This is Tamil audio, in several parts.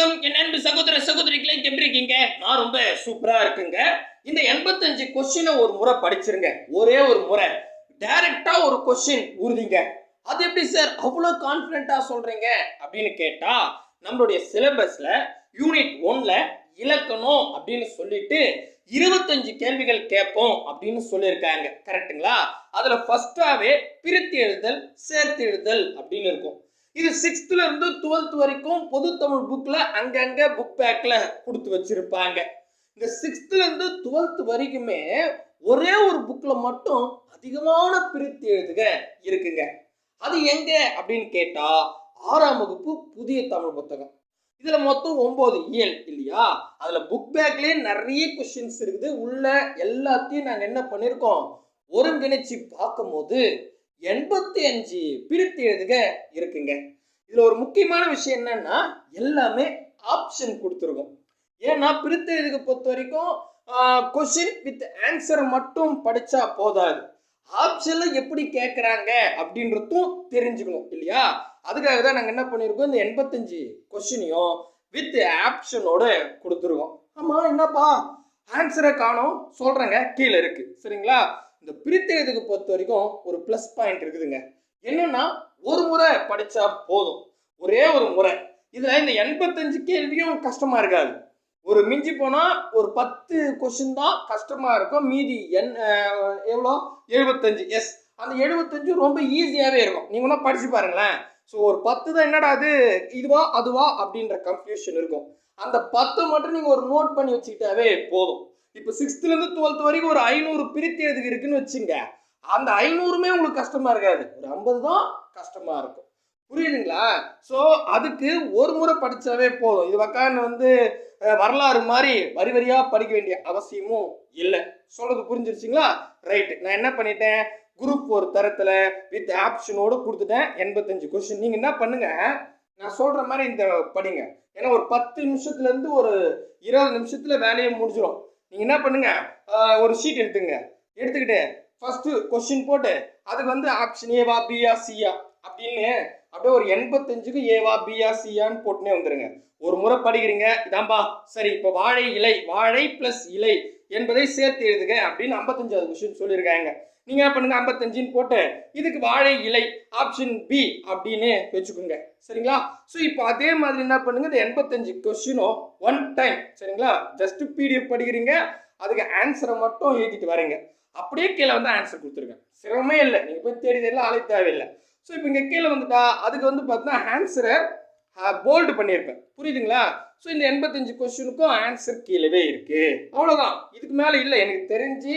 வணக்கம். என் அன்பு சகோதர சகோதரிகளை எப்படி இருக்கீங்க? நான் ரொம்ப சூப்பரா இருக்குங்க. இந்த எண்பத்தஞ்சு கொஸ்டினை ஒரு முறை படிச்சிருங்க. ஒரே ஒரு முறை. டைரக்டா ஒரு கொஸ்டின் உறுதிங்க. அது எப்படி சார் அவ்வளோ கான்ஃபிடென்ட்டா சொல்றீங்க? அப்படின்னு கேட்டா நம்மளுடைய சிலபஸ்ல யூனிட் ஒன்ல இலக்கணம் அப்படின்னு சொல்லிட்டு இருபத்தஞ்சு கேள்விகள் கேட்போம் அப்படின்னு சொல்லியிருக்காங்க. கரெக்ட்டுங்களா அதுல ஃபர்ஸ்டாவே பிரித்து எழுதல் சேர்த்து எழுதல் அப்படின்னு இருக்கும். இது சிக்ஸ்த்துல இருந்து டுவெல்த் வரைக்கும் பொது தமிழ் புக்ல அங்கங்க புக் பேக்ல கொடுத்து வச்சிருப்பாங்க. இந்த சிக்ஸ்த்துல இருந்து டுவெல்த் வரைக்குமே ஒரே ஒரு புக்ல மட்டும் அதிகமான பிரித்து எழுதுக இருக்குங்க. அது எங்க அப்படின்னு கேட்டா ஆறாம் வகுப்பு புதிய தமிழ் புத்தகம். இதுல மொத்தம் ஒன்பது இயல் இல்லையா? அதுல புக் பேக்லயே நிறைய கொஸ்டின்ஸ் இருக்குது. உள்ள எல்லாத்தையும் நாங்க என்ன பண்ணிருக்கோம்? ஒருங்கிணைச்சு பார்க்கும்போது எண்பத்தி அஞ்சு பிரித்து எழுதுக இருக்குங்க. இதுல ஒரு முக்கியமான விஷயம் என்னன்னா எல்லாமே ஆப்ஷன் கொடுத்துருக்கோம். ஏன்னா பிரித்து எழுதுக பொறுத்த வரைக்கும் கொஸ்டின் வித் ஆன்சர் மட்டும் படிச்சா போதாது. ஆப்ஷன்ல எப்படி கேட்குறாங்க அப்படின்றதும் தெரிஞ்சுக்கணும் இல்லையா? அதுக்காக தான் நாங்கள் என்ன பண்ணியிருக்கோம் இந்த எண்பத்தஞ்சு கொஸ்டினையும் வித் ஆப்ஷனோட கொடுத்துருக்கோம். ஆமாம் என்னப்பா? ஆன்சரை காணும். சொல்கிறேங்க கீழே இருக்கு. சரிங்களா? இந்த பிரித்தெழுதுக்கு பொறுத்த வரைக்கும் ஒரு ப்ளஸ் பாயிண்ட் இருக்குதுங்க. என்னன்னா ஒரு முறை படித்தா போதும். ஒரே ஒரு முறை. இதில் இந்த எண்பத்தஞ்சு கேள்வியும் கஷ்டமாக இருக்காது. ஒரு மிஞ்சி போனால் ஒரு பத்து கொஷின் தான் கஷ்டமாக இருக்கும். மீதி என் எவ்வளோ? எழுபத்தஞ்சு. எஸ் அந்த எழுபத்தஞ்சு ரொம்ப ஈஸியாகவே இருக்கும். நீங்கள் தான் படித்து பாருங்களேன். ஸோ ஒரு பத்து தான் என்னடா அது? இதுவா அதுவா? அப்படின்ற கன்ஃபியூஷன் இருக்கும். அந்த பத்து மட்டும் நீங்கள் ஒரு நோட் பண்ணி வச்சுக்கிட்டாவே போதும். இப்போ சிக்ஸ்த்துலேருந்து டுவெல்த் வரைக்கும் ஒரு ஐநூறு பிரித்து எழுதுக்கு இருக்குன்னு வச்சுங்க. அந்த ஐநூறுமே உங்களுக்கு கஷ்டமாக இருக்காது. ஒரு ஐம்பது தான் கஷ்டமாக இருக்கும். புரியுதுங்களா? ஸோ அதுக்கு ஒரு முறை படித்தாவே போதும். இது உக்காந்து வந்து வரலாறு மாதிரி வரி வரியாக படிக்க வேண்டிய அவசியமும் இல்லை. சொல்கிறது புரிஞ்சிருச்சிங்களா? ரைட்டு நான் என்ன பண்ணிட்டேன்? குரூப் ஒரு தரத்தில் வித் ஆப்ஷனோடு கொடுத்துட்டேன். எண்பத்தஞ்சு கொஸ்டின் நீங்கள் என்ன பண்ணுங்கள் நான் சொல்கிற மாதிரி இந்த படிங்க. ஏன்னா ஒரு பத்து நிமிஷத்துலேருந்து ஒரு இருபது நிமிஷத்தில் வேலையை முடிஞ்சிடும் நீங்கள் என்ன பண்ணுங்க? ஒரு ஷீட் எடுத்துங்க. எடுத்துக்கிட்டு ஃபர்ஸ்ட் கொஸ்டின் போட்டு அதுக்கு வந்து ஆப்ஷன் ஏவா பிஆ சியா அப்படின்னு அப்படியே ஒரு எண்பத்தஞ்சுக்கு ஏவா பிஆ சியான்னு போட்டுனே வந்துருங்க. ஒரு முறை படிக்கிறீங்க இதாம்பா சரி இப்போ வாழை இலை வாழை ப்ளஸ் இலை என்பதை சேர்த்து எழுதுக அப்படின்னு ஐம்பத்தஞ்சாவது கொஸ்டின் சொல்லியிருக்காங்க. நீங்கள் என்ன பண்ணுங்க? ஐம்பத்தஞ்சுன்னு போட்டு இதுக்கு வாழை இலை ஆப்ஷன் பி அப்படின்னு வச்சுக்கோங்க. சரிங்களா? ஸோ இப்போ அதே மாதிரி என்ன பண்ணுங்க? இந்த எண்பத்தஞ்சு கொஸ்டினும் ஒன் டைம் சரிங்களா? ஜஸ்ட் பிடிஎஃப் படிக்கிறீங்க. அதுக்கு ஆன்சரை மட்டும் எழுதிட்டு வரீங்க. அப்படியே கீழே வந்து ஆன்சர் கொடுத்துருக்கேன் சிரமமே இல்லை. நீங்கள் போய் தேடி தேடலாம் அழைய தேவையில்லை. ஸோ இப்போ இங்கே கீழே வந்துட்டா அதுக்கு வந்து பார்த்தீங்கன்னா ஆன்சரை போல்டு பண்ணியிருப்பேன். புரியுதுங்களா? ஸோ இந்த எண்பத்தஞ்சு கொஸ்டினுக்கும் ஆன்சர் கீழவே இருக்குது அவ்வளோதான் இதுக்கு மேலே இல்லை. எனக்கு தெரிஞ்சு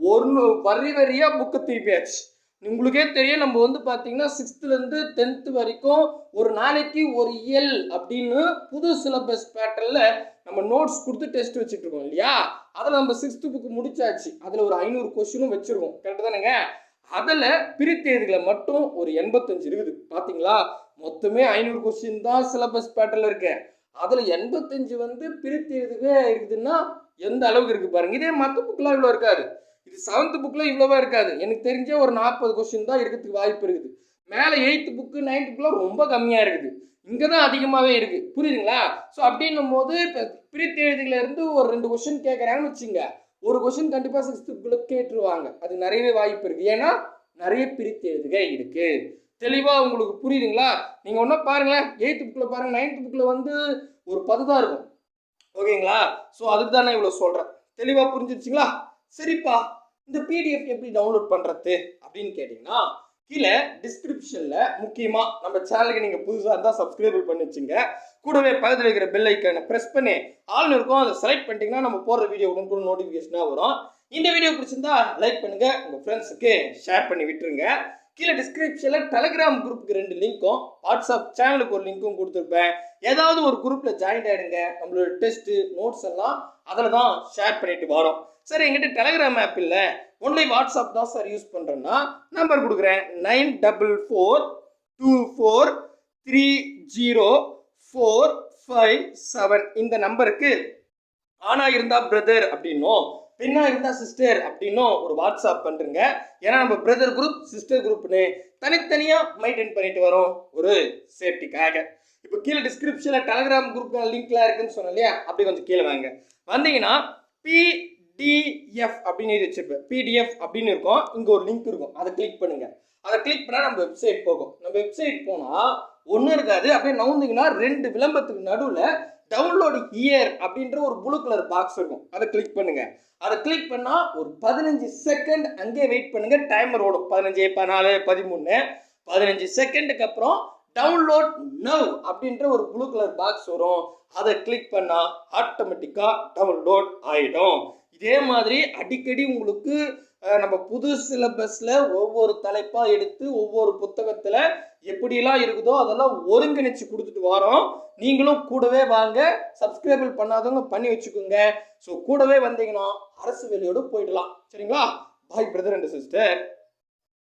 ஒன்று வரி வரியாக புக்கு திருப்பியாச்சு உங்களுக்கே தெரியும் நம்ம வந்து பார்த்தீங்கன்னா சிக்ஸ்த்துலேருந்து டென்த்து வரைக்கும் ஒரு நாளைக்கு ஒரு இயல் அப்படின்னு புது சிலபஸ் பேட்டர்னில் நம்ம நோட்ஸ் கொடுத்து டெஸ்ட் வச்சுட்டு இருக்கோம் இல்லையா? அதில் நம்ம சிக்ஸ்த்து புக்கு முடிச்சாச்சு. அதில் ஒரு ஐநூறு கொஸ்டினும் வச்சுருக்கோம். கரெக்டு தானேங்க? அதில் பிரித்தேதிகளை மட்டும் ஒரு எண்பத்தஞ்சு இருக்குது. பார்த்தீங்களா மொத்தமே ஐநூறு கொஸ்டின் தான் சிலபஸ் பேட்டர்ல இருக்கு. அதில் எண்பத்தஞ்சு வந்து பிரித்தெழுதுவே இருக்குதுன்னா எந்த அளவுக்கு இருக்குது பாருங்க. இதே மற்ற புக்கெலாம் இவ்வளோ இருக்காது. இது செவன்த் புக்கில் இவ்வளோவா இருக்காது. எனக்கு தெரிஞ்ச ஒரு நாற்பது கொஸ்டின் தான் இருக்கிறதுக்கு வாய்ப்பு இருக்குது. மேலே எயித்து புக்கு நைன்த்து புக்கெலாம் ரொம்ப கம்மியாக இருக்குது. இங்கே தான் அதிகமாகவே இருக்குது புரியுதுங்களா? ஸோ அப்படின்னும் போது இப்போ பிரித்தெழுதுல இருந்து ஒரு ரெண்டு கொஸ்டின் கேட்குறாங்கன்னு வச்சுங்க. ஒரு கொஸ்டின் கண்டிப்பாக சிக்ஸ்த்து புக்கில் கேட்டுருவாங்க. அது நிறையவே வாய்ப்பு இருக்குது. ஏன்னா நிறைய பிரித்தெழுதுக இருக்குது தெளிவாக உங்களுக்கு புரியுதுங்களா? நீங்கள் ஒன்றா பாருங்களேன். எயித்து புக்கில் பாருங்கள் நைன்த்து புக்கில் வந்து ஒரு பது தான் இருக்கும். ஓகேங்களா? ஸோ அதுக்கு தான் நான் இவ்வளோ சொல்கிறேன் தெளிவாக புரிஞ்சிருச்சுங்களா? சரிப்பா இந்த பிடிஎஃப் எப்படி டவுன்லோட் பண்ணுறது அப்படின்னு கேட்டிங்கன்னா கீழே டிஸ்கிரிப்ஷனில் முக்கியமாக நம்ம சேனலுக்கு நீங்கள் புதுசாக இருந்தால் சப்ஸ்கிரைப் பண்ணி வச்சுங்க. கூடவே பக்கத்தில் இருக்கிற பெல் ஐக்கனை ப்ரெஸ் பண்ணி ஆள்னு இருக்கும் அதை செலக்ட் பண்ணிட்டீங்கன்னா நம்ம போடுற வீடியோ உடனுக்குடன் நோட்டிஃபிகேஷனாக வரும். இந்த வீடியோ பிடிச்சிருந்தா லைக் பண்ணுங்கள் உங்கள் ஃப்ரெண்ட்ஸுக்கு ஷேர் பண்ணி விட்டுருங்க. கீழே டிஸ்கிரிப்ஷனில் டெலிகிராம் குரூப்புக்கு ரெண்டு லிங்க்கும் வாட்ஸ்அப் சேனலுக்கு ஒரு லிங்க்கும் கொடுத்துருப்பேன். ஏதாவது ஒரு குரூப்பில் ஜாயின் ஆகிடுங்க நம்மளோட டெஸ்ட்டு நோட்ஸ் எல்லாம் அதில் தான் ஷேர் பண்ணிட்டு வரோம். சார் எங்கிட்ட டெலகிராம் ஆப் இல்லை. ஒன்லி வாட்ஸ்அப் தான் சார் யூஸ் பண்ணுறேன்னா நம்பர் கொடுக்குறேன். Nine double four two four three zero four five seven இந்த நம்பருக்கு ஆனா இருந்தா பிரதர் அப்படின்னும் பெண்ணாக இருந்தா சிஸ்டர் அப்படின்னும் ஒரு வாட்ஸ்அப் பண்ணுறங்க ஏன்னா நம்ம பிரதர் குரூப் சிஸ்டர் குரூப்னு தனித்தனியாக மெயின்டைன் பண்ணிட்டு வரோம் ஒரு சேஃப்டிக்காக இப்போ கீழே டிஸ்கிரிப்ஷனில் டெலகிராம் குரூப் லிங்க்லாம் இருக்குன்னு சொன்னேன் இல்லையா? அப்படி கொஞ்சம் கீழே வாங்க. வந்தீங்கன்னா பிடிஎஃப் அப்படின்னு எழுதி வச்சிருப்பேன் பிடிஎஃப் அப்படின்னு இருக்கும். இங்கே ஒரு லிங்க் இருக்கும். அதை கிளிக் பண்ணுங்க. அதை கிளிக் பண்ணால் நம்ம வெப்சைட் போகும். நம்ம வெப்சைட் போனால் ஒன்றும் இருக்காது. அப்படியே நவுந்தீங்கன்னா ரெண்டு விளம்பரத்துக்கு நடுவில் டவுன்லோடு இயர் அப்படின்ற ஒரு ப்ளூ கலர் பாக்ஸ் இருக்கும். அதை கிளிக் பண்ணுங்க. அதை கிளிக் பண்ணால் ஒரு பதினஞ்சு செகண்ட் அங்கேயே வெயிட் பண்ணுங்க. டைமர் ஓடும். பதினஞ்சு பதினாலு பதிமூணு. பதினஞ்சு செகண்டுக்கு அப்புறம் டவுன்லோட் நவ் அப்படின்ற ஒரு ப்ளூ கலர் பாக்ஸ் வரும். அதை கிளிக் பண்ணால் ஆட்டோமேட்டிக்காக டவுன்லோட் ஆகிடும் இதே மாதிரி அடிக்கடி உங்களுக்கு நம்ம புது சிலபஸில் ஒவ்வொரு தலைப்பாக எடுத்து ஒவ்வொரு புத்தகத்தில் எப்படிலாம் இருக்குதோ அதெல்லாம் ஒருங்கிணைச்சு கொடுத்துட்டு வரோம். நீங்களும் கூடவே வாங்க. சப்ஸ்கிரைபிள் பண்ணாதவங்க பண்ணி வச்சுக்கோங்க. ஸோ கூடவே வந்தீங்கன்னா அரசு வேலையோடு போயிடலாம். சரிங்களா? பாய் பிரதர் அண்ட் சிஸ்டர்